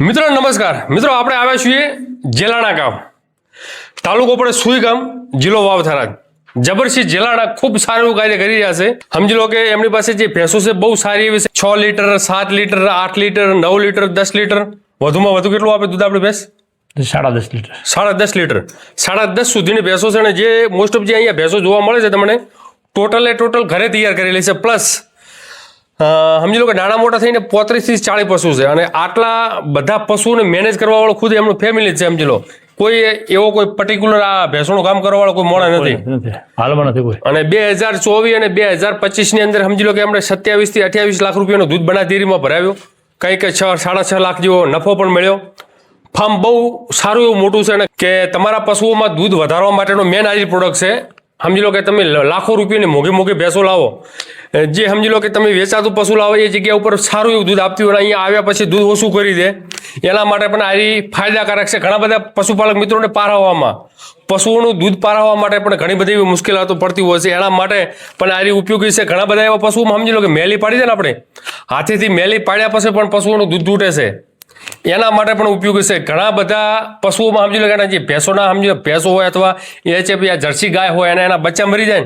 મિત્રો નમસ્કાર. મિત્રો આપણે આવ્યા છીએ જેલાણા ગામ. તાલુકો પડે સુઈ ગામ જિલ્લો વાવ થરાદ જબરસિંહ જેલાણા ખૂબ સારું એવું કાર્ય કરી રહ્યા છે. સમજી લો કે એમની પાસે જે ભેંસો છે બહુ સારી એવી છે. છ લીટર સાત લીટર આઠ લીટર નવ લીટર દસ લીટર. વધુમાં વધુ કેટલું આપે દૂધ આપણે ભેંસ? સાડા દસ લીટર. સાડા દસ લીટર. સાડા દસ સુધીની ભેંસો છે અને જે મોસ્ટ ઓફ જે અહીંયા ભેંસો જોવા મળે છે તમને ટોટલ એ ટોટલ ઘરે તૈયાર કરેલી છે. પ્લસ સમજી લો કે નાના મોટા થઈને પોત્રીસથી ચાળીસ પશુ છે અને આટલા બધા પશુઓને મેનેજ કરવા વાળો ખુદ એમનું ફેમિલી છે સમજી લો. કોઈ એવો કોઈ પર્ટિક્યુલર આ ભેંસોનું કામ કરવા વાળો કોઈ મોડા નથી. હાલમાં નથી કોઈ. અને બે હજાર ચોવીસ અને બે હજાર પચીસની અંદર સમજી લો કે એમણે સત્યાવીસથી અઠ્યાવીસ લાખ રૂપિયાનું દૂધ બનાધીરીમાં ભરાવ્યું. કંઈક છ સાડા છ લાખ જેવો નફો પણ મળ્યો. ફાર્મ બહુ સારું એવું મોટું છે અને કે તમારા પશુઓમાં દૂધ વધારવા માટેનો મેન આજ પ્રોડક્ટ છે સમજી લો કે તમે લાખો રૂપિયાની મોઘે મોઘે ભેંસો લાવો. જે સમજી લો કે તમે વેચાતું પશુ લાવો, એ જગ્યા ઉપર સારું એવું દૂધ આપતી હોય અહીંયા આવ્યા પછી દૂધ ઓછું કરી દે. એના માટે પણ આ ફાયદાકારક છે ઘણા બધા પશુપાલક મિત્રોને પારાવવામાં. પશુઓનું દૂધ પારાવવા માટે પણ ઘણી બધી એવી મુશ્કેલાતો પડતી હોય છે. એના માટે પણ આ ઉપયોગી છે ઘણા બધા એવા પશુઓમાં સમજી લો કે મેલી પાડી દે ને આપણે. હાથેથી મેલી પાડ્યા પછી પણ પશુઓનું દૂધ તૂટે છે. એના માટે પણ ઉપયોગી છે. ઘણા બધા પશુઓમાં સમજી લો કે જે ભેંસોના સમજી લો, ભેંસો હોય અથવા એ છે આ જર્સી ગાય હોય અને એના બચ્ચા મરી જાય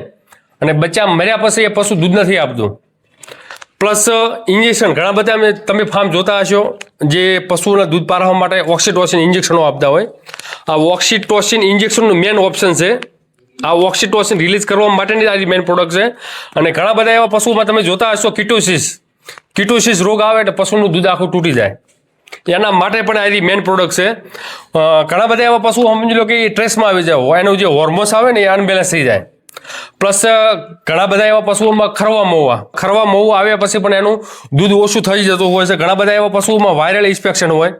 અને બચ્ચા મર્યા પછી એ પશુ દૂધ નથી આપતું. Plus injection. ઘણા બધા તમે ફાર્મ જોતા હશો, જે પશુઓના દૂધ પારવા માટે ઓક્સિટોસિન ઇન્જેક્શનો આપતા હોય. આ ઓક્સિટોસિન ઇન્જેક્શનનું મેન ઓપ્શન છે. આ ઓક્સિટોસિન રિલીઝ કરવા માટેની આ મેઇન પ્રોડક્ટ છે. અને ઘણા બધા એવા પશુઓમાં તમે જોતા હશો, કિટોસિસ. કિટોસિસ રોગ આવે એટલે પશુનું દૂધ આખું તૂટી જાય. એના માટે પણ આ મેન પ્રોડક્ટ છે. ઘણા બધા એવા પશુઓ સમજી લો કે એ ટ્રેસમાં આવી જાય. એનું જે હોર્મોન્સ આવે ને એ અનબેલેન્સ થઈ જાય. પ્લસ ઘણા બધા એવા પશુઓમાં ખરવા મોવા ખરવા મહુવા આવ્યા પછી પણ એનું દૂધ ઓછું થઈ જતું હોય છે. ઘણા બધા એવા પશુઓમાં વાયરલ ઇન્ફેક્શન હોય.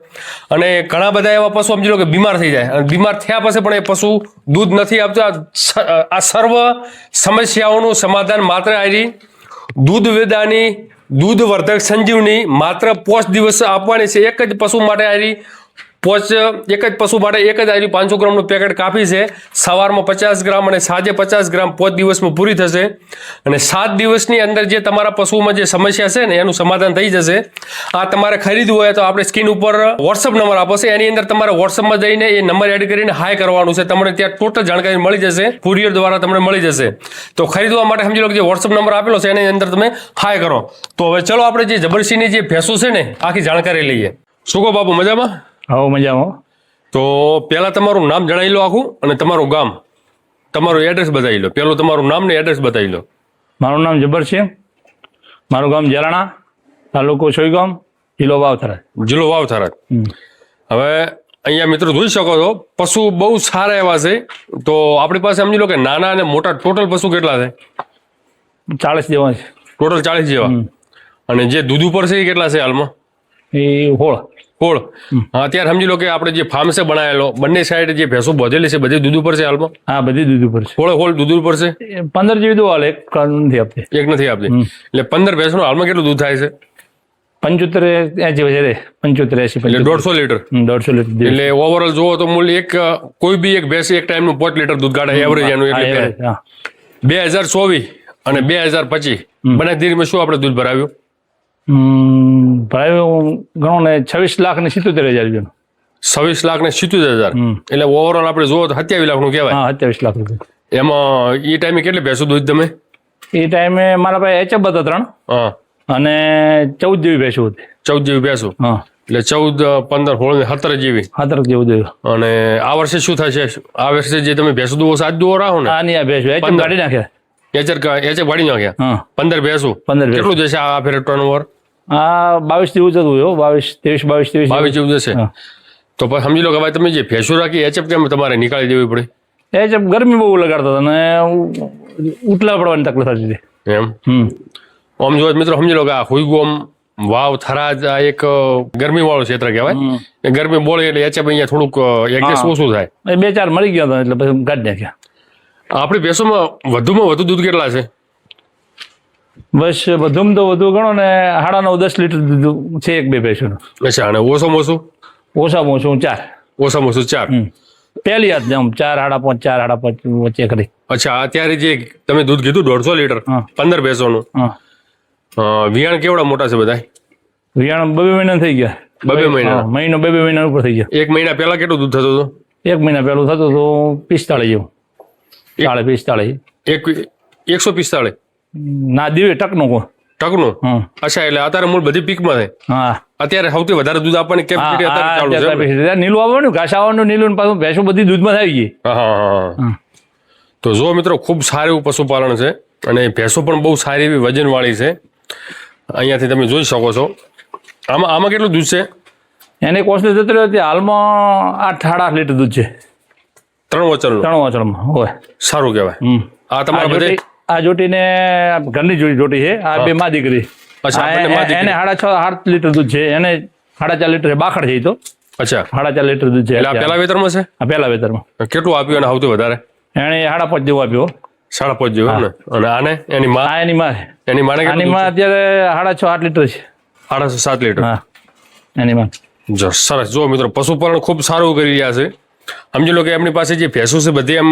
અને ઘણા બધા એવા પશુ સમજી લો કે બીમાર થઈ જાય. અને બીમાર થયા પછી પણ એ પશુ દૂધ નથી આપતું. આ સર્વ સમસ્યાઓનું સમાધાન માત્ર આવી દૂધ વેદાની દૂધ વર્ધક સંજીવની માત્ર પોષ દિવસ આપવાની છે એક જ પશુ માટે આરી પોચ, એક જ પશુ માટે એક જ આરી પાંચસો ગ્રામનું પેકેટ કાપી છે. સવારમાં પચાસ ગ્રામ અને સાંજે પચાસ ગ્રામ પોચ દિવસમાં પૂરી થશે. અને સાત દિવસની અંદર જે તમારા પશુમાં જે સમસ્યા છે ને, એનું સમાધાન થઈ જશે. આ તમારે ખરીદવું હોય તો આપણે સ્ક્રીન ઉપર વોટ્સઅપ નંબર આપો છે. એની અંદર તમારે વોટ્સઅપમાં જઈને એ નંબર એડ કરીને હાય કરવાનું છે. તમને ત્યાં ટોટલ જાણકારી મળી જશે. કુરિયર દ્વારા તમને મળી જશે. તો ખરીદવા માટે સમજી લો કે જે વોટ્સઅપ નંબર આપેલો છે, એની અંદર તમે હાય કરો. તો હવે ચલો આપણે જે જબરસિંહની જે ભેંસો છે ને, આખી જાણકારી લઈએ. શું કહો બાપુ, મજામાં? હવે મજામાં તો પહેલા તમારું નામ જણાવી લો આખું અને તમારું ગામ. તમારું એડ્રેસ બતાવી લો. પહેલું તમારું નામ ને એડ્રેસ બતાવી લો. મારું નામ જબર છે. મારું ગામ જરાણા તાલુકો સોઈગામ જિલ્લો વાવથરા. જિલ્લો વાવ થરાદ હવે અહીંયા મિત્રો જોઈ શકો છો પશુ બહુ સારા એવા છે. તો આપણી પાસે સમજી લો કે નાના અને મોટા ટોટલ પશુ કેટલા છે? ચાલીસ જેવા છે. ટોટલ ચાલીસ જેવા. અને જે દૂધ ઉપર છે એ કેટલા છે હાલમાં? એ હોળ. હા અત્યારે સમજી લો કે આપણે જે ફાર્મ છે બનાવેલો બંને સાઈડ જે ભેંસો બધેલી છે બધી દૂધ ઉપર છે હાલમાં? હા બધી દૂધ ઉપર છે. હોળે હોળ દૂધ ઉપર છે? પંદર જેવી દો હાલ એક નથી આપતી. એક નથી આપતી. એટલે પંદર ભેંસનું હાલમાં કેટલું દૂધ થાય છે? પંચોતેર એસી વધારે પંચોતેર એસી એટલે દોઢસો લીટર. દોઢસો લીટર એટલે ઓવરઓલ જોવો તો મૂલ્ય એક કોઈ બી એક ભેંસ એક ટાઈમનું પાંચ લીટર દૂધ કાઢે એવરેજ એનું એટલે બે હજાર ચોવીસ અને બે હજાર પચીસ બંને ધીરીમાં શું આપણે દૂધ ભરાવ્યું? ભાઈ હું ગણો ને છવ્વીસ લાખ ને સિત્તોતેર હજાર રૂપિયાનું છવ્વીસ લાખ ને સિત્તોતેર હજાર. એટલે ઓવરઓલ આપણે જોવો તો સત્યાવીસ લાખનું કહેવાય. હા સત્યાવીસ લાખ રૂપિયા. એમાં એ ટાઈમે કેટલી ભેંસો દૂધ તમે? એ ટાઈમે મારા પાસે એચએફ હતા ત્રણ. હા. અને ચૌદ જેવી ભેંસો હતી. ચૌદ જેવી ભેંસો? હા. એટલે ચૌદ પંદર સોળ ને સત્તર જેવી. સત્તર જેવું જોયું અને આ વર્ષે શું થશે? આ વર્ષે જે તમે ભેંસો દુવો સાત દુવો રાખો ને? આની આ ભેંસો પંદર. કાઢી નાખ્યા. એચર એચર વાળી નાખ્યા? પંદર ભેંસો? પંદર કેટલું જશે આ ફેર ટર્ન ઓવર આ બાવીસ જેવું જતું હોય હો, બાવીસ ત્રેવીસ બાવીસ ત્રેવીસ. બાવીસ જેવું જશે હા. તો પછી સમજી લો કે ભાઈ તમે જે ભેંસો રાખી એચએફ કેમ તમારે નીકાળી દેવી પડે? એચએફ ગરમી બહુ લગાડતા હતા અને ઉતલા ઉટલા પડવાની તકલીફ થતી હતી. એમ? હમ. આમ જો મિત્રો સમજી લો કે આ હુઈગોમ વાવ થરાજ આ એક ગરમી વાળું ક્ષેત્ર કહેવાય. ગરમી બોળે એટલે એચએફ અહીંયા થોડુંક એડજસ્ટ ઓછું થાય. બે ચાર મરી ગયા હતા એટલે પછી કાઢી નાખ્યા. આપણી ભેંસોમાં વધુમાં વધુ દૂધ કેટલા છે? બસ વધુમાં તો વધુ ગણો ને સાડા નવ દસ લીટર દીધું છે એક બે ભેંસોનું. અચ્છા અને ઓછામાં ઓછું? ઓછામાં ઓછું ચાર. ઓછામાં ઓછું ચાર? પહેલી હાથ આમ ચાર સાડા પાંચ ચાર સાડા પાંચ વચ્ચે કરી. અચ્છા અત્યારે જે તમે દૂધ કીધું દોઢસો લીટર પંદર ભેંસોનું. વિયાણ કેવડા મોટા છે બધા વિયાણ બે મહિના થઈ ગયા. બબે મહિના? મહિનો બે બે મહિના ઉપર થઈ ગયા. એક મહિના પહેલા કેટલું દૂધ થતું હતું? એક મહિના પહેલું થતું હતું પિસ્તાળીસ જેવું. સાડે પિસ્તાળીસ. એક એકસો પિસ્તાળીસ. ના દેવે ટકનું કો ટકનું? અચ્છા એટલે અત્યારે મૂળ બધી પીકમાં છે? હા. અત્યારે સૌથી વધારે દૂધ આપણને કેમ ચાલુ છે નીલું આવવાનું ઘાસ આવવાનું નીલું પાછું ભેંસો બધી દૂધમાં થઈ ગઈ. હા. તો જો મિત્રો ખૂબ સારું એવું પશુપાલન છે અને ભેંસો પણ બહુ સારી એવી વજનવાળી છે. અહીંયાથી તમે જોઈ શકો છો. આમાં આમાં કેટલું દૂધ છે? એને કોસ્ટલી જતો રહી હતી હાલમાં આઠ સાડા આઠ લીટર દૂધ છે. ત્રણ વચન ત્રણ વાંચણમાં હોય. સારું કહેવાય. આ તમારા બધે આ જોટીને ને ઘરની જોડી જોટી છે. આ બે મા દીકરી. એને સાડા છ આઠ લીટર દૂધ છે. એને સાડા ચાર લીટર બાખડ છે તો. અચ્છા. સાડા ચાર લીટર દૂધ છે પેલા વેતરમાં છે? આ પહેલા વેતરમાં. કેટલું આપ્યું અને સૌથી વધારે? એને સાડા પાંચ જેવું આપ્યું સાડા પાંચ જેવું અને આને? એની માં? એની માં એની માને એની માં અત્યારે સાડા છ આઠ લીટર છે. સાડા સાત લીટર. એની માં. જો સરસ. જો મિત્રો પશુપાલન ખૂબ સારું કરી રહ્યા છે. સમજી લો કે એમની પાસે જે ભેંસો છે બધી એમ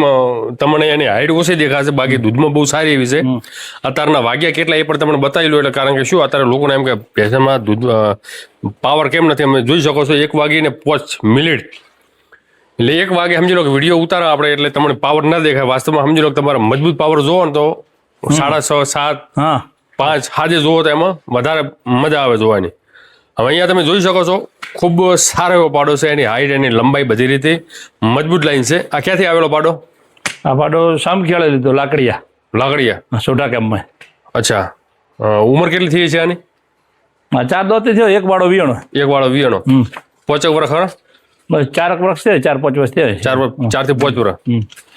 તમને એની હાઈટ ઓછી દેખાશે બાકી દૂધમાં બહુ સારી એવી છે. અત્યારના વાગ્યા કેટલા એ પણ તમને બતાવી લો એટલે કારણ કે શું અત્યારે લોકોને એમ કે ભેંસમાં દૂધ પાવર કેમ નથી? અમે જોઈ શકો છો એક વાગીને પાંચ મિનિટ. એટલે એક વાગે સમજી લો કે વીડિયો ઉતારો આપણે એટલે તમને પાવર ના દેખાય. વાસ્તવમાં સમજી લો કે તમારે મજબૂત પાવર જોવો ને તો સાડા છ સાત પાંચ હાજે જોવો તો એમાં વધારે મજા આવે જોવાની. હવે અહીંયા તમે જોઈ શકો છો ખૂબ સારો એવો પાડો છે એની હાઈટ એની લંબાઈ બધી રીતે. મજબૂત લાઈન છે. આ ક્યાંથી આવેલો પાડો? આ પાડો સામ ખેડે લીધો લાકડિયા. લાકડિયા. સોઢા કેમ્પમાં અચ્છા. ઉંમર કેટલી થઈ છે આની? ચાર દોતી થયો એક વાળો વિયણો એક વાળો વિયણો પોચક વર્ષ ખરા? બસ ચાર એક વર્ષ છે ચાર પાંચ વર્ષ થયા છે. ચાર વર્ષ- ચારથી પાંચ વર્ષ.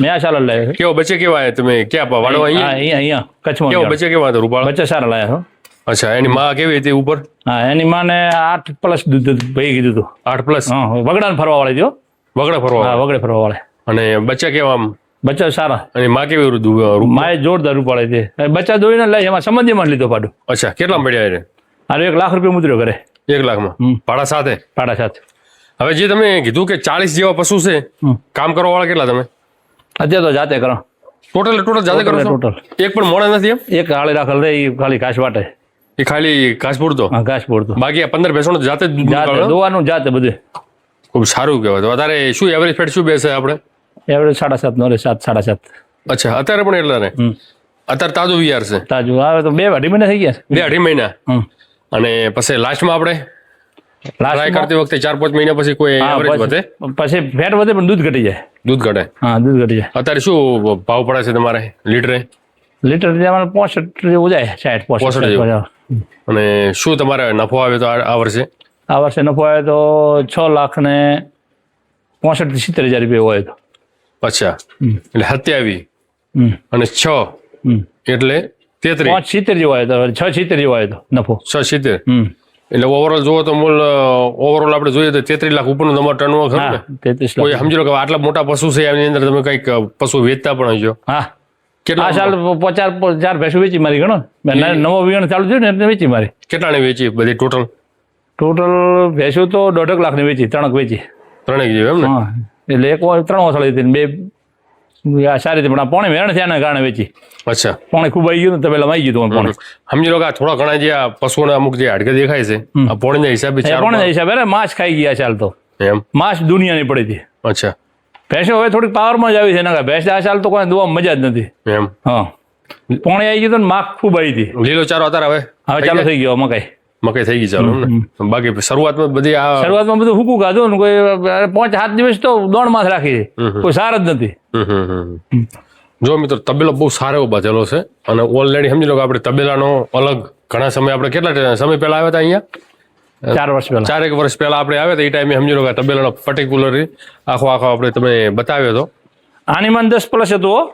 મેં આ સાલ લાયા કેવો બચે કેવા તમે? ક્યાં વાળો અહીંયા? અહીંયા કચ્છમાં કેવો બચે કેવા રૂપાળ? બચે સારા લાયા અચ્છા એની માં કેવી હતી ઉપર? હા એની માને આઠ પ્લસ દૂધ ભાઈ કીધું હતું આઠ પ્લસ હા વગડાને ફરવા વાળી જો વગડા ફરવા હા વગડે ફરવા વાળે. અને બચ્ચા કેવા આમ? બચ્ચા સારા. અને માં કેવી રૂ- રૂ- માએ જોરદાર ઉપાડે છે એ બચ્ચા દોઈને લઈ એમાં સંબંધીમાં લીધો પાડો. અચ્છા કેટલા પડ્યા એને? અરે એક લાખ રૂપિયા મુદ્ર્યો કરે એક લાખમાં. ભાડા સાથે? ભાડા સાથે. હવે જે તમે કીધું કે ચાલીસ જેવા પશુ છે કામ કરવા વાળા કેટલા તમે? અત્યારે તો જાતે કરો. ટોટલ ટોટલ જાતે કરો ટોટલ એક પણ મોડા નથી એમ? એક હાળી રાખેલ રે ખાલી ઘાસ વાટે. એ ખાલી ઘાસ પૂરતો હા ઘાસ પૂરતો બાકી આ પંદર ભેંસોનું જાતે જ દૂધ જાતે નીકાળો? દોવાનું જાતે બધે. ખૂબ સારું કહેવાય. તો અત્યારે શું એવરેજ ફેટ શું બેસે આપણે? એવરેજ સાડા સાત નો રે સાત સાડા સાત અચ્છા અત્યારે પણ એટલા ને? હમ. અત્યારે તાજો વીઆર છે. તાજુ આવે તો બે અઢી મહિના થઈ ગયા બે અઢી મહિના? હમ. અને પછી લાસ્ટમાં આપણે? ટ્રાય લાસ્ટમાં- કરતી વખતે ચાર પાંચ મહિના પછી કોઈ એવરેજ વધે? પછી ફેટ વધે પણ દૂધ ઘટી જાય. દૂધ ઘટે? હા દૂધ ઘટી જાય. અત્યારે શું ભાવ પડે છે તમારે? લીટરે? લીટર અમારે પોસઠ જેવું જાય સાઠ પોસઠ 65 જેવું. અને શું તમારે નફો આવે તો આ વર્ષે? આ વર્ષે નફો આવ્યો તો છ લાખ ને પોસઠથી સિત્તેર હજાર રૂપિયા હોય તો. અચ્છા. એટલે સત્યાવીસ. અને છ. એટલે તેત્રીસ. પાંચ સિત્તેર જેવો આવ્યો હતો છ સિત્તેર જેવો આવ્યો હતો નફો. છ સિત્તેર. એટલે ઓવરઓલ જોવો તો મૂળ ઓવરઓલ આપણે જોઈએ તો તેત્રીસ લાખ ઉપરનું તમારો ટર્નઓવર ખરું ને? તેત્રીસ કોઈ સમજી લો કે આટલા મોટા પશુ છે એની અંદર તમે કંઈક પશુ વેચતા પણ હશો હા. આ સાલ પચાસ ચાર ભેંસો વેચી મારી ગણો. નવો વિયણ ચાલુ થયું ને એટલે વેચી મારી. કેટલાની વેચી બધી ટોટલ ટોટલ ભેંસો તો દોઢક લાખની વેચી ત્રણક વેચી. ત્રણેક જેવી એમ ને? હા. એટલે એક ત્રણ વસળી હતી બે આ સારી રીતે પણ આ પોણે વેણ થયાના કારણે વેચી. અચ્છા. પોણે ખૂબ આવી ગયું ને પેલા આવી ગયું પોણે. સમજી લો કે આ થોડા ઘણા જે આ પશુઓના અમુક જે હાડકા દેખાય છે આ પોણીના હિસાબે એ હિસાબે માછ ખાઈ ગયા ચાલ તો. એમ? માંસ દુનિયાની પડી હતી. અચ્છા. ભેંસો હવે થોડીક પાવરમાં જ આવી છે. નકા ભેંસ આ સાલ તો કોઈ દોવા મજા જ નથી. એમ. હા. પોણે આવી ગયું તો ને માખ ખૂબ આવી હતી. લીલો ચારો અત્યારે હવે હવે ચાલુ થઈ ગયો મકાઈ. મકાઈ થઈ ગઈ ચાલો ને? બાકી શરૂઆતમાં બધી આ શરૂઆતમાં બધું હુકું ખાધું ને કોઈ પાંચ સાત દિવસ તો દોઢ માસ રાખી છે. કોઈ સાર જ નથી. જો મિત્રો તબેલો બહુ સારો એવો બાંધેલો છે. અને ઓલરેડી સમજી લો કે આપણે તબેલાનો અલગ ઘણા સમય આપણે કેટલા સમય પહેલા આવ્યા હતા અહીંયા? ચાર વર્ષ પહેલા. ચારેક વર્ષ પહેલા આપણે આવ્યા હતા એ ટાઈમે સમજી લો કે તબેલાનો પર્ટિક્યુલર આખો આખો આપણે તમે બતાવ્યો હતો. આની માન દસ પ્લસ હતું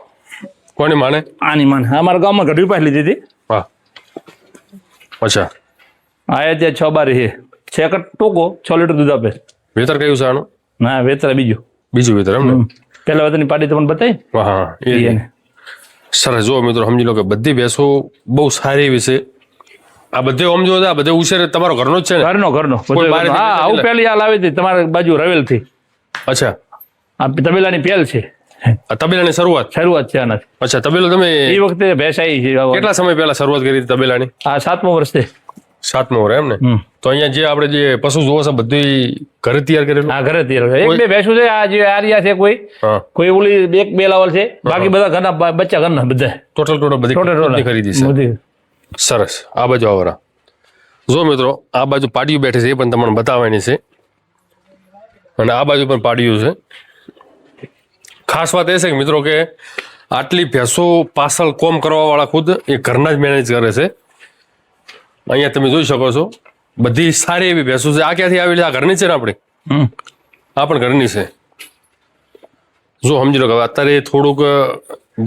કોની માને? આની માન. અમારા ગામમાં ઘડી પાસે લીધી હતી. હા. અચ્છા. આયા ત્યાં છ બારી છે. છે કટ ટોકો છ લીટર દૂધ આપે. વેતર કયું છે આનું? ના વેતર બીજું. બીજું વેતર એમ પેલા વેતરની પાડી તમને બતાવી? હા હા. એ સરસ. જો મિત્રો સમજી લો કે બધી ભેંસો બહુ સારી એવી છે. આ બધે ઓમ જો આ બધે ઉછેર તમારો ઘરનો જ છે ને? ઘરનો ઘરનો. હા આવું નથી? પેલી આ લાવી હતી તમારી બાજુ રવેલથી. અચ્છા. આ તબેલાની પેલ છે. તબેલાની શરૂઆત? શરૂઆત છે આનાથી. અચ્છા તબેલો તમે એ વખતે ભેસાઈ છે. કેટલા સમય પહેલા શરૂઆત કરી હતી તબેલાની? આ સાતમો વર્ષ સાતમો વર્ષ એમ ને? તો અહીંયા જે આપણે જે પશુ જોવો છે બધું ઘરે તૈયાર કરેલું? આ ઘરે તૈયાર હોય. એક બે ભેંસું છે આ જે આરિયા છે કોઈ. કોઈ ઓલી એક બે લાવલ છે. બાકી બધા ઘરના બચ્ચા ઘરના બધા. ટોટલ ટોટલ બધી ટોટલ. ખરીદી ખરીદી છે. બધી. સરસ. આ બાજુ આવરા જો મિત્રો આ બાજુ પાડીયું બેઠી છે એ પણ તમને બતાવવાની છે. અને આ બાજુ પણ પાડીયું છે. ખાસ વાત એ છે કે મિત્રો કે આટલી ભેંસો પાસલ કોમ કરવાવાળા ખુદ એ ઘરના જ મેનેજ કરે છે. અહીંયા તમે જોઈ શકો છો બધી સારી એવી ભેંસો છે. આ ક્યાંથી આવેલી? છે આ ઘરની છે ને આપણી? આ પણ ઘરની છે. જો સમજી લો કે અત્યારે થોડુંક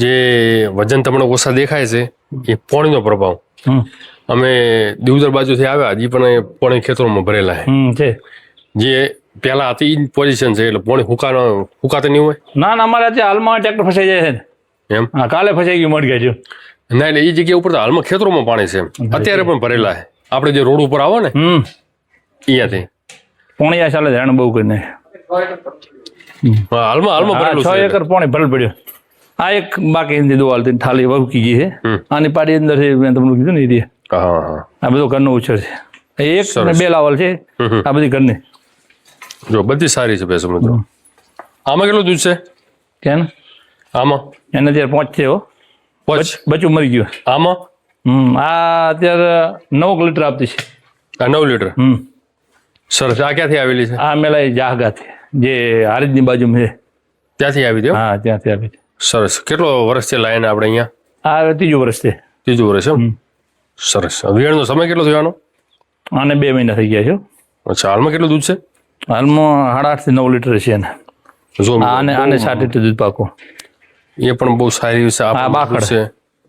જે વજન તમને ઓછા દેખાય છે એ પોણીનો પ્રભાવ. અમે દેવધર બાજુથી આવ્યા હજી પણ એ પોણી ખેતરોમાં ભરેલા છે. જે પહેલા હતી ઈ પોઝિશન છે એટલે પોણી હુકાનો હુકાતો નહીં હોય? ના ના અમારે અત્યારે હાલમાં ટ્રેક્ટર ફસાઈ જાય છે. એમ? હા કાલે ફસાઈ ગયું મળી ગયા ના એટલે એ જગ્યા ઉપર તો હાલમાં ખેતરોમાં પાણી છે અત્યારે પણ ભરેલા છે. આપણે જે રોડ ઉપર આવો ને હમ. અહીંયાથી પોણી ચાલે જાણ બહુ કરીને. હાલમાં હાલમાં ભરેલું છ છે. એકર પોણી ભરેલ પડ્યો. આ એક બાકી હિન્દી દોવાલથી થાળી વહુકી ગઈ છે. આની પાડી અંદર છે મેં તમને કીધું ને એ આ બધો ઘરનો ઉછેર છે. એક ને બે લાવલ છે. આ બધી ઘરની. જો બધી સારી છે ભેંસો મિત્રો. આમાં કેટલું દૂધ છે? કે આમાં? એને અત્યારે પાંચ હો. પચ? બચ્ચું મરી ગયું. આમાં? હમ આ અત્યારે નવ લીટર આપતી છે. આ નવ લીટર? હમ. સરસ. આ ક્યાંથી આવેલી છે? આ મેલા જાહગાથી જે હારીજની બાજુમાં છે. ત્યાંથી આવી દો હા ત્યાંથી આવી છે. સરસ. કેટલો વર્ષ છે લાઈને આપણે અહીંયા? આ ત્રીજું વર્ષ છે. ત્રીજું વર્ષ એમ? સરસ. વિયાણનો સમય કેટલો થયો આનો? આને બે મહિના થઈ ગયા છે. અચ્છા હાલમાં કેટલું દૂધ છે? હાલમાં સાડા આઠથી નવ લીટર છે એને જો આને આને સાત લીટર દૂધ પાકો. એ પણ બહુ સારી એવી છે આ બાખડ. છે.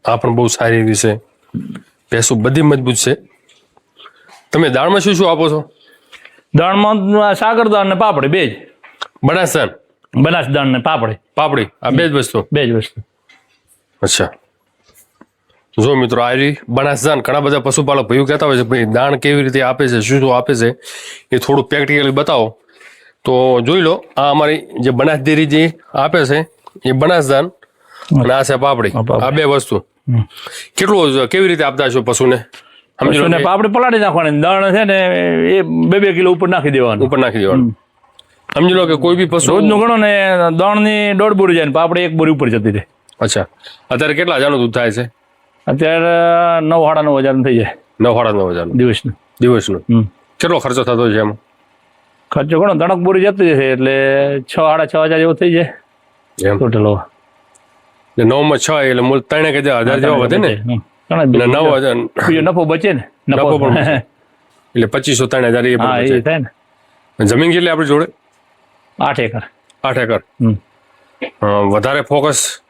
આ પણ બહુ સારી એવી છે ભેંસો બધી મજબૂત છે. તમે દાળમાં શું શું આપો છો? દાળમાં સાગર દાળ ને પાપડી બે જ. બનાસદાન બનાસ દાળ ને પાપડી. પાપડી? આ બે જ વસ્તુ? બે જ વસ્તુ. અચ્છા. જો મિત્રો આયરી બનાસદાન ઘણા બધા પશુપાલક ભાઈઓ કહેતા હોય છે ભાઈ દાણ કેવી રીતે આપે છે શું શું આપે છે એ થોડું પ્રેક્ટિકલી બતાવો. તો જોઈ લો આ અમારી જે બનાસ ડેરી જે આપે છે એ બનાસદાન અને આ છે પાપડી. આ બે વસ્તુ. કેટલું કેવી રીતે આપતા છો પશુને? પશુને પાપડી પલાળી નાખવાની દાણ છે ને એ બે બે કિલો ઉપર નાખી દેવાનું. ઉપર નાખી દેવાનું. સમજી લો કે કોઈ બી પશુ રોજનું ગણો ને દાળની દોઢ બોરી જાય ને પાપડી એક બોરી ઉપર જતી રહે. અચ્છા. અત્યારે કેટલા હજારનું દૂધ થાય છે? અત્યારે નવ સાડા નવ હજાર થઈ જાય. નવ સાડા નવ હજારનું. દિવસનું. દિવસનું. હમ. કેટલો ખર્ચો થતો છે એમાં? ખર્ચો ઘણો દણક બોરી જતી જશે એટલે છ સાડા છ હજાર જેવો થઈ જાય. એમ. ટોટલ ને નવમાં છ એટલે મૂળ ત્રણે કે હજાર જેવા વધે ને? અને નવ હજાર બીજો નફો બચે ને નફો નફો. પણ બચે. એટલે પચીસો ત્રણ હજાર એ હા પણ એ થાય ને. બચે. જમીન કેટલી આપણી જોડે? આઠ એકર આઠ એકર હમ. અ, વધારે ફોકસ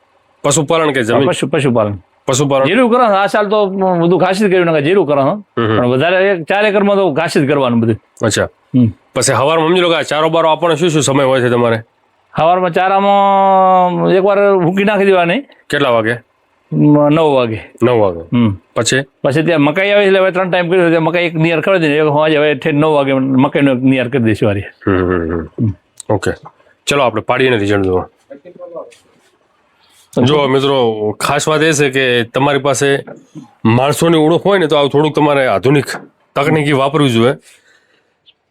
પશુપાલન કે જમીન? પશુ પશુપાલન. પશુપાલન. જીરું કરો આ સાલ તો બધું ઘાસ જ કર્યું ને જીરું કરો હમ હમ. પણ વધારે એક ચાર એકરમાં તો ઘાસ જ કરવાનું બધું. અચ્છા. હમ. પછી હવારમાં સમજી લો કે આ ચારો બારો આપણને શું શું સમય હોય છે તમારે? સવારમાં ચારામાં એકવાર હૂકી નાખી દેવાની. કેટલા વાગે? મ, નવ વાગે. નવ વાગે. હમ. પછી? પછી ત્યાં મકાઈ આવે એટલે હવે ત્રણ ટાઈમ કર્યું ત્યાં મકાઈ એક નિયર કરી દે એક આજે હવે ઠેર નવ વાગે મકાઈનો એક નિયર કરી દઈશું વારી. હમ હમ. હમ. ઓકે ચલો આપણે પાડીને રિઝલ્ટ જોવા. જો મિત્રો ખાસ વાત એ છે કે તમારી પાસે માણસોની ઓળખ હોય ને તો આવું થોડુંક તમારે આધુનિક તકનીકી વાપરવી જોઈએ.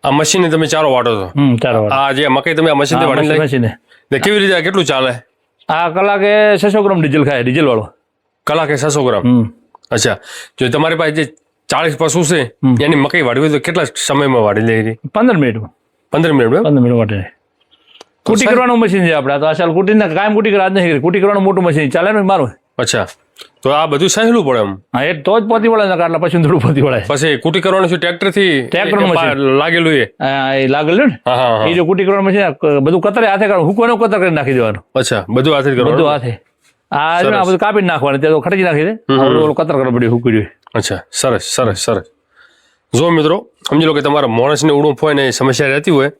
આ મશીનને તમે ચારો વાટો છો. ચાર આ જે મકાઈ તમે આ મશીન વાટી મશીને. કેવી રીતે આ કેટલું ચાલે? આ કલાકે છસો ગ્રામ ડીઝલ ખાય ડીઝલ વાળો. કલાકે છસો ગ્રામ? અચ્છા. જો તમારી પાસે જે ચાળીસ પશુ છે એની મકાઈ વાળવી હોય તો કેટલા સમયમાં વાળી લે પંદર મિનિટમાં. પંદર મિનિટ પંદર મિનિટ માટે કુટી કરવાનું મશીન છે આપણે તો આ કુટી ના કાયમ કુટી કરા નથી કુટી કરવાનું મોટું મશીન ચાલે ને મારું? અચ્છા. તો આ બધું સહેલું પડે એમ? હા એ તો જ પોતી વળે ને એટલે પછી થોડું પોતી વળે. પછી કુટી કરવાનું છે ટ્રેક્ટરથી ટ્રેક્ટર લાગેલું એ? એ લાગેલું ને? એ જો કુટી કરવાનું મશીન બધું કતરે હાથે કરવાનું? હુકવાનું કતર કરી નાખી દેવાનું? અચ્છા બધું હાથે કરવાનું? બધું હાથે. આ જો આ બધું કાપી નાખવાનું. ત્યાં તો ખટકી નાખી દે. ઓલું કતર કરવા પડ્યું હુકડ્યું અચ્છા સરસ સરસ સરસ. જો મિત્રો સમજી લો કે તમારા માણસને ઉડુંફ હોય ને એ સમસ્યા રહેતી હોય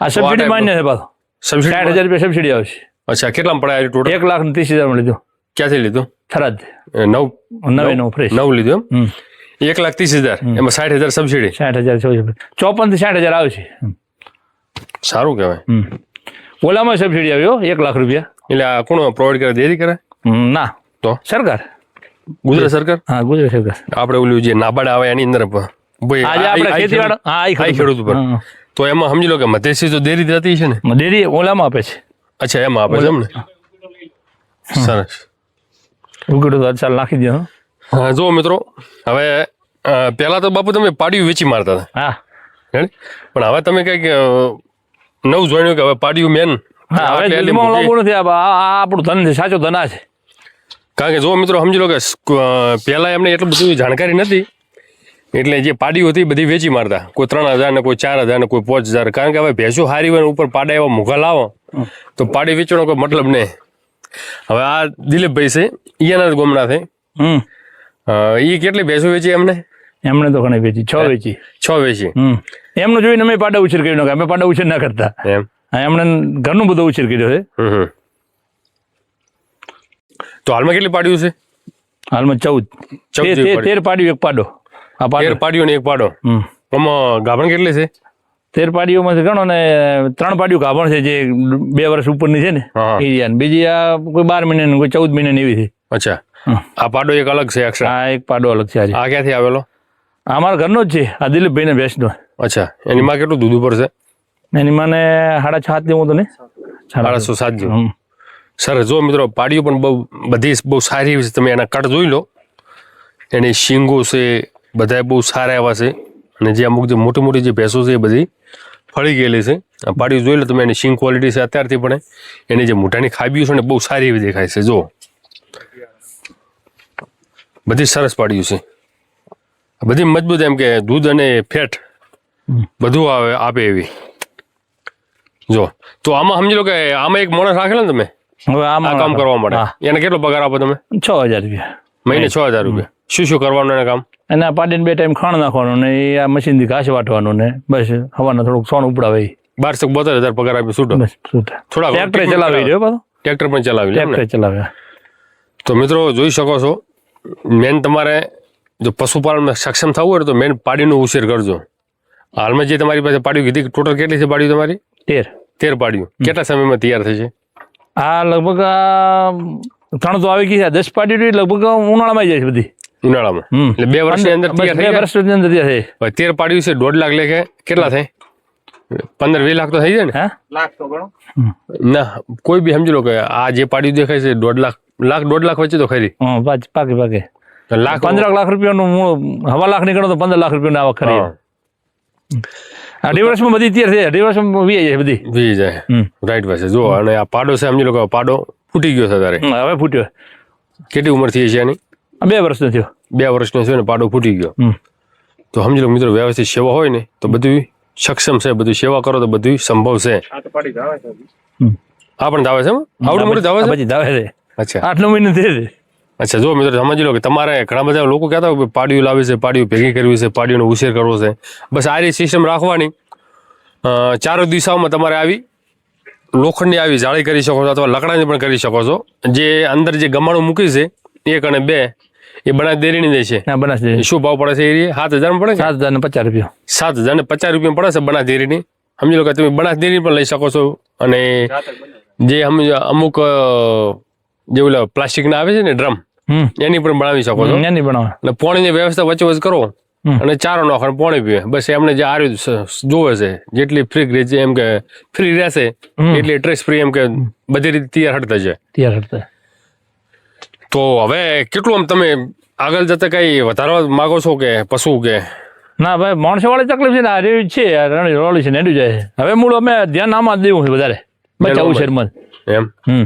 આ સબસિડી માન્ય છે પાછો. સાઠ હજાર રૂપિયા સબસિડી આવશે. અચ્છા કેટલામાં પડાય ટોટલ એક લાખ ત્રીસ હજારમાં લીધો. ક્યાંથી લીધું? થરાદ. નવ નવે નવ ફ્રેશ. નવ લીધું એક લાખ ત્રીસ હજાર. એમાં સાઠ હજાર સબસિડી સાઠ હજાર ચોપનથી સાઠ હજાર આવશે. સારું કહેવાય. ઓલામાં સબસિડી આવ્યો એક લાખ રૂપિયા. એટલે આ કોણ પ્રોવાઈડ કરે? દેરી કરે? ના. તો? સરકાર. ગુજરાત સરકાર? હા ગુજરાત સરકાર. આપણે ઓલું જે નાબાર્ડ આવે એની અંદર ભાઈ, આજે આપણે ખેતીવાડ હા ખેડૂત ઉપર. તો એમાં સમજી લો કે મધેસી તો દેરી જતી છે ને? ડેરી ઓલામાં આપે છે. અચ્છા એમાં આપે છે એમ ને? સરસ. ઉગડો તો ચાલ નાખી દો હો. હા જો મિત્રો હવે પહેલા તો બાપુ તમે પાડિયું વેચી મારતા હતા. હા. હેને? પણ હવે તમે કંઈક નવું જોયું કે હવે પાડિયું મેન. હા હવે નથી આ આપણું ધન છે સાચો ધન છે. કારણ કે જો મિત્રો સમજી લો કે પેલા પહેલા એમને એટલું બધું જાણકારી નથી એટલે જે પાડીઓ હતી બધી વેચી મારતા. કોઈ ત્રણ હજાર ને કોઈ ચાર હજાર ને કોઈ પાંચ હજાર. કારણ કે હવે ભેંસો હારી હોય ઉપર પાડા એવા મુઘા લાવો તો પાડી વેચવાનો કોઈ મતલબ નહીં. હવે આ દિલીપભાઈ છે ઈયાના ગોમના છે. એ કેટલી ભેંસો વેચી એમને? એમણે તો ઘણી વેચી છ વેચી. છ વેચી. એમનું જોઈને અમે પાડા ઉછેર કર્યો. અમે પાડા ઉછેર ના કરતા. એમ. એમને એમણે ઘરનું બધું ઉછેર કર્યો છે. તો હાલમાં કેટલી પાડ્યું છે? હાલમાં ચૌદ. ચૌદ તેર પાડ્યું એક પાડો. આ તેર પાડ્યો ને એક પાડો. હમ. આમાં ગાભણ કેટલી છે? તેર પાડીઓમાંથી ગણો ને ત્રણ પાડીઓ ગાભણ છે જે બે વર્ષ ઉપરની છે ને. એ બીજી આ કોઈ બાર મહિનાની કોઈ ચૌદ મહિનાની એવી છે. અચ્છા. આ પાડો એક અલગ છે એક્સ્ટ્રા આ એક પાડો અલગ છે આ ક્યાંથી આવેલો? અમારા ઘરનો જ છે આ દિલીપભાઈ ને ભેંસનો અચ્છા. એની માં કેટલું દૂધ ઉપર છે? એની માને સાડા છ હાથ જેવું તો ને સાડાસો સાત જેવું. સરસ જો મિત્રો પાડીઓ પણ બહુ બધી બહુ સારી એવી છે. તમે એના કટ જોઈ લો. એની શીંગો છે બધા બહુ સારા એવા છે. અને જે અમુક જે મોટી મોટી જે ભેંસો છે એ બધી ફળી ગયેલી છે. આ પાડીઓ જોઈ લો તમે એની સિંગ ક્વોલિટી છે અત્યારથી પણ. એની જે મોઢાની ખાબીઓ છે ને બહુ સારી એવી દેખાય છે. જો બધી સરસ પાડ્યું છે. બધી મજબૂત એમ કે દૂધ અને ફેટ બધું આવે આપે એવી. જો તો આમાં સમજી લો કે આમાં એક માણસ રાખેલો ને તમે? હવે આમાં કામ કરવા માટે. એને કેટલો પગાર આપો તમે? છ હજાર રૂપિયા. મહિને છ હજાર રૂપિયા. શું શું કરવાનું એને કામ? અને આ પાડીને બે ટાઈમ ખાણ નાખવાનું ને એ આ મશીનથી ઘાસ વાટવાનું ને બસ હવાના થોડુંક સોણ ઉપડાવે બારસો બોતેર હજાર પગાર આપી છૂટો. થોડા ટ્રેક્ટર ચલાવી રહ્યો પાછો. ટ્રેક્ટર પણ ચલાવી ટ્રેક્ટર ચલાવે. તો મિત્રો જોઈ શકો છો મેન તમારે જો પશુપાલનમાં સક્ષમ થવું હોય તો મેન પાડીનો ઉછેર કરજો. હાલમાં જે તમારી પાસે પાડ્યું કીધી ટોટલ કેટલી છે પાડ્યું તમારી? તેર. તેર પાડ્યું કેટલા સમયમાં તૈયાર થશે આ લગભગ ત્રણ તો આવી ગઈ છે દસ પાડ્યું લગભગ ઉનાળામાં જાય છે બધી. ઉનાળામાં. એટલે બે વર્ષની અંદર બે વર્ષની અંદર તૈયાર થાય તેર પાડ્યું છે દોઢ લાખ લેખે. કેટલા થાય? પંદર વીસ લાખ તો થઈ જાય ને? હા? ના કોઈ બી સમજી લો કે આ જે પાડ્યું દેખાય છે દોઢ લાખ લાખ દોઢ લાખ વચ્ચે તો ખરી. હા પાક- પાકે લાખ પંદર લાખ રૂપિયાનું મૂળ હવા લાખ નીકળો તો પંદર લાખ રૂપિયાની આવક ખરી. હા, અઢી વર્ષમાં બધી તૈયાર થઈ અઢી વર્ષમાં વી જાય બધી. વી જાય. હમ. રાઈટ પાસે જો અને આ પાડો છે સમજી લો કે પાડો ફૂટી ગયો છે તારે હવે ફૂટ્યો. કેટલી ઉંમર થઈ છે એની? બે વર્ષનો થયો. બે વર્ષનો થયો ને પાડો ફૂટી ગયો. તો સમજી લો મિત્રો વ્યવસ્થિત સેવા હોય ને તો બધું સક્ષમ છે બધું સેવા કરો તો બધું સંભવ છે. હા આ પણ ધાવે છે? આવડું મોટું ધાવે છે? પછી ધાવે છે. અચ્છા. આટલો મહિનો થયો છે. અચ્છા જો મિત્રો સમજી લો કે તમારે ઘણા બધા લોકો કહેતા હોય કે પાડીઓ લાવી છે પાડીયું ભેગી કરવી છે પાડીઓનો ઉછેર કરવો છે. બસ આ રીતે સિસ્ટમ રાખવાની. ચારો દિશાઓમાં તમારે આવી લોખંડની આવી જાળી કરી શકો છો અથવા લકડાની પણ કરી શકો છો. જે અંદર જે ગમાણું મૂકી છે એક અને બે એ બનાસ દેરીની દે છે. ના બનાસ છે શું ભાવ પડે છે એ સાત હજારમાં પડે સાત હજાર ને પચાસ રૂપિયા. સાત હજાર ને પચાસ રૂપિયા પડે છે બનાસ ડેરીની સમજી લો કે તમે બનાસ ડેરી પણ લઈ શકો છો. અને જે અમુક જે ઓલા પ્લાસ્ટિકના આવે છે ને ડ્રમ એની પણ બનાવી શકો છો. એની બનાવે અને પોણીની વ્યવસ્થા વચ્ચે વચ્ચે કરો અને ચારો નાખો અને પોણી પીવે બસ એમને જે આર્યું જોવે છે જેટલી ફ્રી રહેશે એમ કે ફ્રી રહેશે એટલી ટ્રેસ ફ્રી એમ કે બધી રીતે તૈયાર હટતા છે તૈયાર હતા તો હવે કેટલું આમ તમે આગળ જતા કઈ વધારવા માંગો છો કે પશુ કે? ના ભાઈ માણસો વાળી તકલીફ છે ને આ રેવી છે રણી છે ને એડું જાય છે. હવે મૂળ અમે ધ્યાન આમાં જ દેવું છે વધારે. બચાવું છે એમાં એમ? હમ.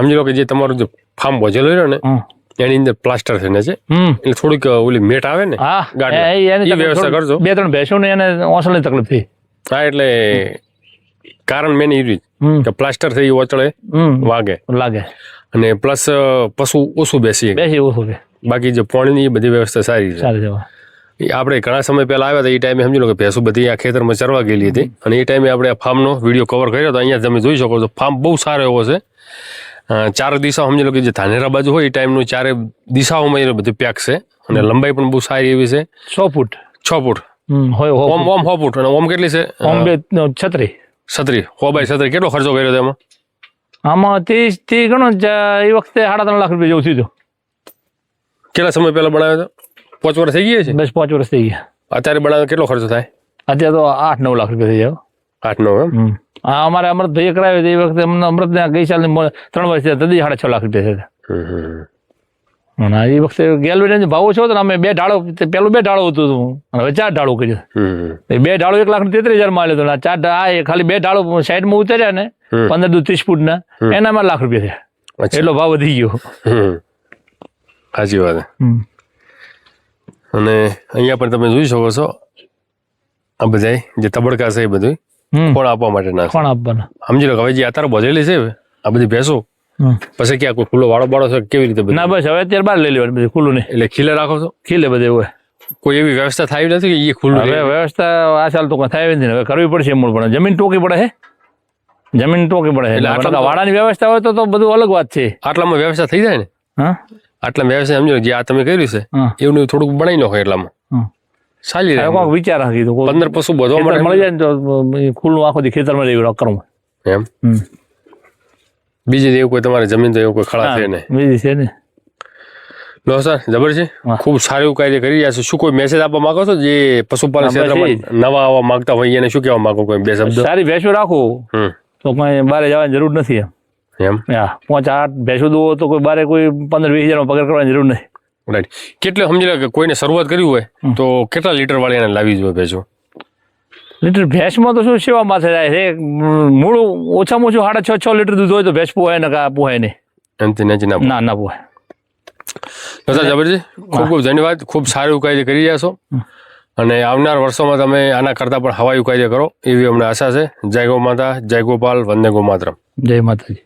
સમજી લો કે જે તમારું જે ફાર્મ ભજેલું રહ્યો ને એની અંદર પ્લાસ્ટર છે. હમ. એટલે થોડીક ઓલી મેટ આવે ને હા ગાડી એ- વ્યવસ્થા કરજો. બે ત્રણ ભેંસો ને એને ઓસળની તકલીફ થઈ. હા એટલે કારણ મેન એ રીત કે પ્લાસ્ટર થઈ ઓચળે વાગે. લાગે. અને પ્લસ પશુ ઓછું બેસી બેસી ઓછું બાકી જે પાણીની બધી વ્યવસ્થા સારી છે. સારી જવા આપણે ઘણા સમય પહેલા આવ્યા હતા એ ટાઈમે સમજી લો કે ભેંસો બધી આ ખેતરમાં ચરવા ગયેલી હતી. અને એ ટાઈમે આપણે આ ફાર્મનો વીડિયો કવર કર્યો હતો અહીંયા તમે જોઈ શકો છો ફાર્મ બહુ સારો એવો છે. ચાર દિશાઓ સમજી લો કે જે ધાનેરા બાજુ હોય એ ટાઈમનું ચારે દિશાઓમાં એ બધું પેક છે. અને લંબાઈ પણ બહુ સારી એવી છે. છ ફૂટ. છ ફૂટ. ઓમ ઓમ છ ફૂટ. અને ઓમ કેટલી છે? ઓમ બે છત્રી. છત્રી. હો બાય છત્રી. કેટલો ખર્ચો કર્યો હતો એમાં? આમાં ત્રીસ ત્રીસ ગણો એ વખતે સાડા ત્રણ લાખ રૂપિયા જેવું થયું કેટલા સમય પહેલા બનાવ્યો હતો? પાંચ વર્ષ થઈ ગયા છે? બસ પાંચ વર્ષ થઈ ગયા. અત્યારે બનાવે કેટલો ખર્ચો થાય? અત્યારે તો આઠ નવ લાખ રૂપિયા થઈ જાય. આઠ નવ એમ? હા અમારે અમૃતભાઈએ કરાવ્યું એ વખતે અમને અમૃતને ગઈ સાલની ત્રણ વર્ષ થયા તદી સાડા છ લાખ રૂપિયા થયા અને એ વખતે ગેલવેટન ભાવો છો તો ને અમે બે ઢાળો પેલું બે ઢાળો હતું હતું. અને હવે ચાર ઢાળો કર્યું. એ બે ઢાળો એક લાખ તેત્રીસ હજારમાં આવ્યો ને આ ચાર આ ખાલી બે ઢાળો સાઈડમાં ઉતર્યા ને પંદર દુ ત્રીસ ફૂટના એનામાં લાખ રૂપિયા થયા એટલો ભાવ વધી ગયો. સાચી વાત અને અહીંયા પણ તમે જોઈ શકો છો આ બધા જે તબડકા છે એ બધું. કોણ આપવા માટે ના કોણ આપવાના સમજી લો કે હવે જે અત્યારે બધેલી છે આ બધી ભેંસો. પછી ક્યાં કોઈ ખુલ્લો વાળો બાળો છે કેવી રીતે ના બસ હવે અત્યારે બહાર લઈ લેવાનું બધું ખુલ્લું નહીં એટલે ખીલે રાખો છો? ખીલે બધે હોય. કોઈ એવી વ્યવસ્થા થાય નથી કે એ ખુલ્લું હવે વ્યવસ્થા આ સાલ તો કોઈ થાય નથી હવે કરવી પડશે મૂળ પણ. જમીન ટોકી પડે છે જમીન ટોકી પડે એટલે આટલા વાળાની વ્યવસ્થા હોય તો તો બધું અલગ વાત છે. આટલામાં વ્યવસ્થા થઈ જાય ને? હા? આટલા વ્યવસ્થા સમજો જે આ તમે કર્યું છે એવું થોડુંક બનાવી નાખો એટલામાં. ચાલી રહે કોઈક વિચાર રાખી તો પંદર પશુ બધો મળી જાય ને તો ખુલ્લું આખો ખેતરમાં રહી કરવું. એમ. બીજી એવું કોઈ તમારે જમીન તો એવું કોઈ ખડા છે નહીં. બીજી છે ને. લો સર જબર છે. ખૂબ સારું એવું કાર્ય કરી રહ્યા છો. શું કોઈ મેસેજ આપવા માંગો છો? જે પશુપાલન ક્ષેત્રમાં નવા આવવા માંગતા હોય એને શું કહેવા માંગો કોઈ બે શબ્દ? સારી ભેંસો રાખો. તો કઈ બારે જવાની જરૂર નથી એમ. એમ? હા પાંચ આઠ ભેંસો દો તો કોઈ બારે કોઈ પંદર વીસ હજારનો પગાર કરવાની જરૂર નથી રાઈટ કેટલે સમજી લો કે કોઈને શરૂઆત કરવી હોય તો કેટલા લીટર વાળી એને લાવી જોઈએ ભેંસો? લીટર ભેંસમાં તો શું સેવા માથે જાય છે? મૂળ ઓછામાં ઓછું સાડા છ છ લીટર દૂધ હોય તો ભેંસ પોહાય ને કા પોહાય નહીં? ના ના પોહાય. નતા જબરજી ખૂબ ખૂબ ધન્યવાદ. ખૂબ સારું કાર્ય કરી રહ્યા છો. અને આવનાર વર્ષોમાં તમે આના કરતાં પણ હવાયું કાર્ય કરો એવી અમને આશા છે. જય ગો માતા જય ગોપાલ વંદે ગો માતરમ જય માતાજી.